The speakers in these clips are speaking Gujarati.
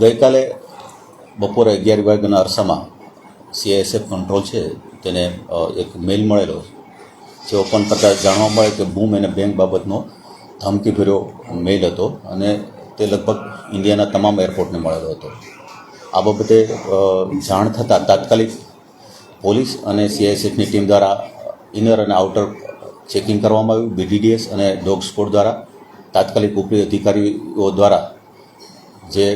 ગઈકાલે બપોરે અગિયાર વાગ્યાના અરસામાં સીઆઈએસએફ કંટ્રોલ છે, તેને એક મેલ મળેલો, જે ઓપન કરતાં જાણવા મળે કે બૂમ અને બેંક બાબતનો ધમકીભર્યો મેલ હતો અને તે લગભગ ઇન્ડિયાના તમામ એરપોર્ટને મળેલો હતો. આ બાબતે જાણ થતાં તાત્કાલિક પોલીસ અને સીઆઈએસએફની ટીમ દ્વારા ઇનર અને આઉટર ચેકિંગ કરવામાં આવ્યું. બીડીડીએસ અને ડોગ સ્પોર્ટ દ્વારા તાત્કાલિક ઉપરી અધિકારીઓ દ્વારા જે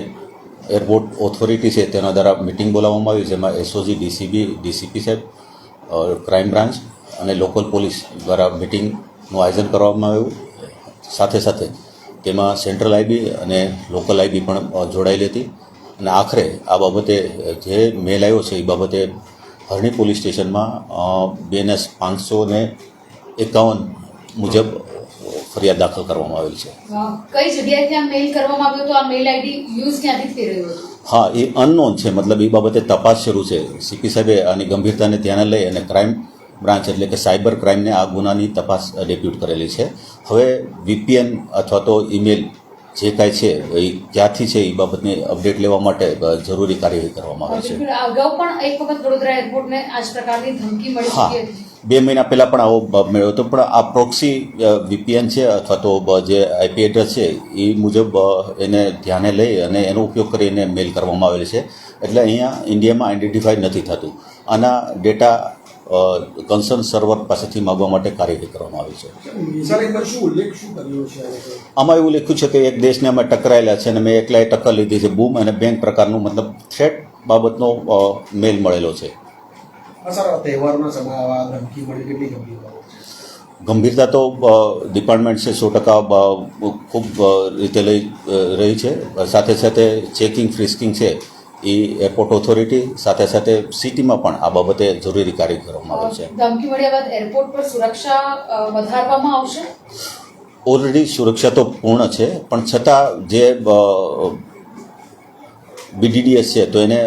એરપોર્ટ ઓથોરિટી છે, તેના દ્વારા મિટિંગ બોલાવવામાં આવી જેમાં એસઓજી ડીસીબી ડીસીપી સાહેબ ક્રાઇમ બ્રાન્ચ અને લોકલ પોલીસ દ્વારા મિટિંગનું આયોજન કરવામાં આવ્યું. સાથે સાથે તેમાં સેન્ટ્રલ આઈબી અને લોકલ આઈબી પણ જોડાયેલી હતી. અને આખરે આ બાબતે જે મેલ આવ્યો છે, એ બાબતે હરણી પોલીસ સ્ટેશનમાં બીએનએસ પાંચસો ને એકાવન મુજબ ફરિયાદ દાખલ કરવામાં આવેલ છે. કઈ જગ્યાએથી આ મેલ કરવામાં આવ્યો તો આ મેલ આઈડી યુઝ ક્યાંથી થઈ રહ્યો હતો? હા એ અનનોન છે. મતલબ એ બાબતે તપાસ શરૂ છે. સીપી સાહેબે આની ગંભીરતાને ધ્યાને લઈ અને ક્રાઇમ બ્રાન્ચ એટલે કે સાયબર ક્રાઇમને આ ગુનાની તપાસ ડેપ્યુટ કરેલી છે. હવે વીપીએન અથવા તો ઈમેલ જે કાંઈ છે એ ક્યાંથી છે એ બાબતની અપડેટ લેવા માટે જરૂરી કાર્યવાહી કરવામાં આવે છે. અગાઉ પણ એક વખત વડોદરા એરપોર્ટને આ પ્રકારની ધમકી મળી હતી. બે મહિના પહેલાં પણ આવો મેળવ્યો મળ્યો હતો. પણ આ પ્રોક્સી વીપીએન છે અથવા તો જે આઈપી એડ્રેસ છે એ મુજબ એને ધ્યાને લઈ અને એનો ઉપયોગ કરીને મેલ કરવામાં આવેલ છે. એટલે અહીંયા ઇન્ડિયામાં આઈડેન્ટિફાઈ નથી થતું. આના ડેટા કન્સર્ન સર્વર પાસેથી માગવા માટે કાર્યવાહી કરવામાં આવી છે? આમાં એવું લખ્યું છે કે એક દેશને અમે ટકરાયેલા છે અને મેં એકલાએ ટક્કર લીધી છે. બૂમ અને બેંક પ્રકારનું મતલબ થ્રેટ બાબતનો મેલ મળેલો છે. સર આ તહેવારના ધમકી મળી કેટલી ગંભીર ગંભીરતા તો ડિપાર્ટમેન્ટ છે સો ટકા ખૂબ રીતે લઈ રહી છે. સાથે સાથે ચેકિંગ ફ્રિસ્કિંગ છે એ એરપોર્ટ ઓથોરિટી સાથે સાથે સિટીમાં પણ આ બાબતે જરૂરી કાર્ય કરવામાં આવે છે. ધમકી મળ્યા બાદ એરપોર્ટ પર સુરક્ષા વધારવામાં આવશે? ઓલરેડી સુરક્ષા તો પૂર્ણ છે પણ છતાં જે બીડીડીએસ છે તો એને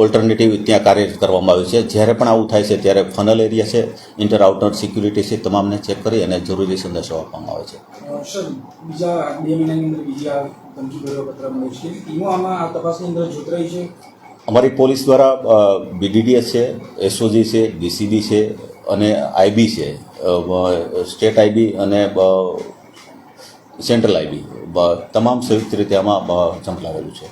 ઓલ્ટરનેટિવ ત્યાં કાર્ય કરવામાં આવ્યું છે. જ્યારે પણ આવું થાય છે ત્યારે ફનલ એરિયા છે ઇન્ટર આઉટર સિક્યુરિટી છે તમામને ચેક કરી અને જરૂરી સંદેશો આપવામાં આવે છે. બીજા બે મહિનાની અંદર બીજા પત્ર મળ્યો છે. ટીમો આમાં આ તપાસની અંદર જોતરાઈ છે? અમારી પોલીસ દ્વારા બીડીડીએસ છે એસઓજી છે ડીસીબી છે અને આઈબી છે. સ્ટેટ આઈબી અને સેન્ટ્રલ આઈબી. તમામ સંયુક્ત રીતે આમાં ઝંપલાવેલું છે.